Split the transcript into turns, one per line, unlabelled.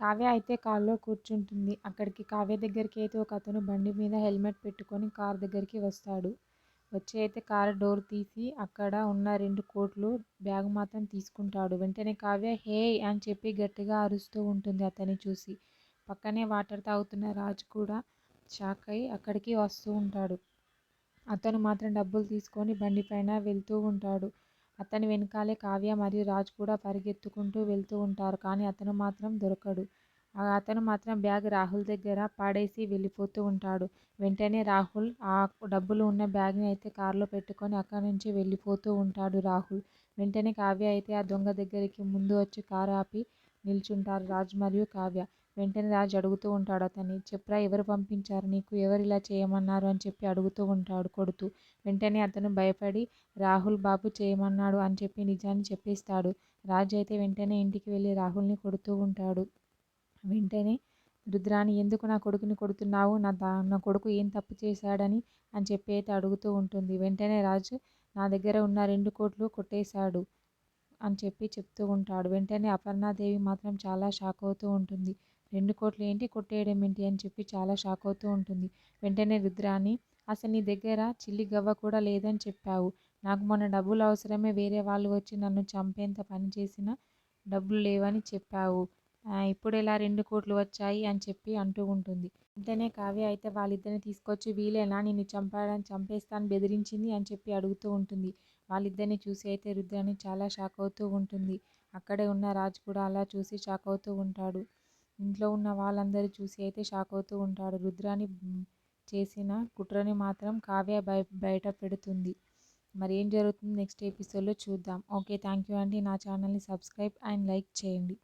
కావ్య అయితే కారులో కూర్చుంటుంది. అక్కడికి కావ్య దగ్గరికి అయితే ఒక అతను బండి మీద హెల్మెట్ పెట్టుకొని కారు దగ్గరికి వస్తాడు. వచ్చి అయితే కారు డోర్ తీసి అక్కడ ఉన్న రెండు కోట్లు బ్యాగ్ మాత్రం తీసుకుంటాడు. వెంటనే కావ్య హే అని చెప్పి గట్టిగా అరుస్తూ ఉంటుంది అతన్ని చూసి. పక్కనే వాటర్ తాగుతున్న రాజు కూడా షాక్ అయి అక్కడికి వస్తూ ఉంటాడు. అతను మాత్రం డబ్బులు తీసుకొని బండి పైన వెళ్తూ ఉంటాడు. అతని వెనకాలే కావ్య మరియు రాజు కూడా పరిగెత్తుకుంటూ వెళ్తూ ఉంటారు. కానీ అతను మాత్రం దొరకడు. అతను మాత్రం బ్యాగ్ రాహుల్ దగ్గర పాడేసి వెళ్ళిపోతూ ఉంటాడు. వెంటనే రాహుల్ ఆ డబ్బులు ఉన్న బ్యాగ్ని అయితే కారులో పెట్టుకొని అక్కడి నుంచి వెళ్ళిపోతూ ఉంటాడు రాహుల్. వెంటనే కావ్య అయితే ఆ దొంగ దగ్గరికి ముందు వచ్చి కారు ఆపి నిల్చుంటారు. రాజు మరియు కావ్య. వెంటనే రాజు అడుగుతూ ఉంటాడు అతన్ని చెప్పురా ఎవరు పంపించారు? నీకు ఎవరు ఇలా చేయమన్నారు? అని చెప్పి అడుగుతూ ఉంటాడు కొడుతూ. వెంటనే అతను భయపడి రాహుల్ బాబు చేయమన్నాడు అని చెప్పి నిజాన్ని చెప్పేస్తాడు. రాజు అయితే వెంటనే ఇంటికి వెళ్ళి రాహుల్ని కొడుతూ ఉంటాడు. వెంటనే రుద్రాని ఎందుకు నా కొడుకుని కొడుతున్నావు? నా దా నా కొడుకు ఏం తప్పు చేశాడని? అని చెప్పి అయితే అడుగుతూ ఉంటుంది. వెంటనే రాజు నా దగ్గర ఉన్న రెండు కోట్లు కొట్టేశాడు. అని చెప్పి చెప్తూ ఉంటాడు. వెంటనే అపర్ణాదేవి మాత్రం చాలా షాక్ అవుతూ ఉంటుంది. రెండు కోట్లు ఏంటి? కొట్టేయడం ఏంటి? అని చెప్పి చాలా షాక్ అవుతూ ఉంటుంది. వెంటనే రుద్రాని అసలు నీ దగ్గర చిల్లి గవ్వ కూడా లేదని చెప్పావు. నాకు మొన్న డబ్బులు అవసరమే వేరే వాళ్ళు వచ్చి నన్ను చంపేంత పని చేసిన డబ్బులు లేవని చెప్పావు. ఇప్పుడు ఇలా రెండు కోట్లు వచ్చాయి అని చెప్పి అంటూ ఉంటుంది. వెంటనే కావ్య అయితే వాళ్ళిద్దరిని తీసుకొచ్చి వీలేనా నిన్ను చంపాడని చంపేస్తాను బెదిరించింది అని చెప్పి అడుగుతూ ఉంటుంది. వాళ్ళిద్దరిని చూసి అయితే రుద్రాని చాలా షాక్ అవుతూ ఉంటుంది. అక్కడే ఉన్న రాజు కూడా అలా చూసి షాక్ అవుతూ ఉంటాడు. ఇంట్లో ఉన్న వాళ్ళందరూ చూసి అయితే షాక్ అవుతూ ఉంటాడు. రుద్రాని చేసిన కుట్రని మాత్రం కావ్య బయ బయట పెడుతుంది. మరి ఏం జరుగుతుంది నెక్స్ట్ ఎపిసోడ్లో చూద్దాం. ఓకే థ్యాంక్ యూ అండి. నా ఛానల్ని సబ్స్క్రైబ్ అండ్ లైక్ చేయండి.